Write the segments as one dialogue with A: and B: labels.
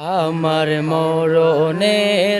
A: আমার মরণের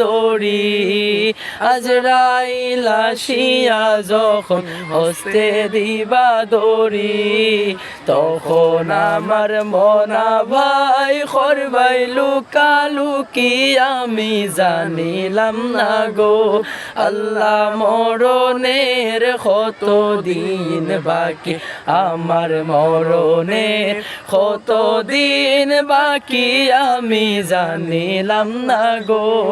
A: দড়ি আজরাইলা শিয়া যখন হস্তে দিবা দড়ি, তখন আমার মনা ভাই খরবাই লুকালুকি আমি জানিলাম না গো, আল্লাহ মরণের কত দিন বাকি, আমার মরণের কত দিন বাকি, আমি জানিলাম না গো।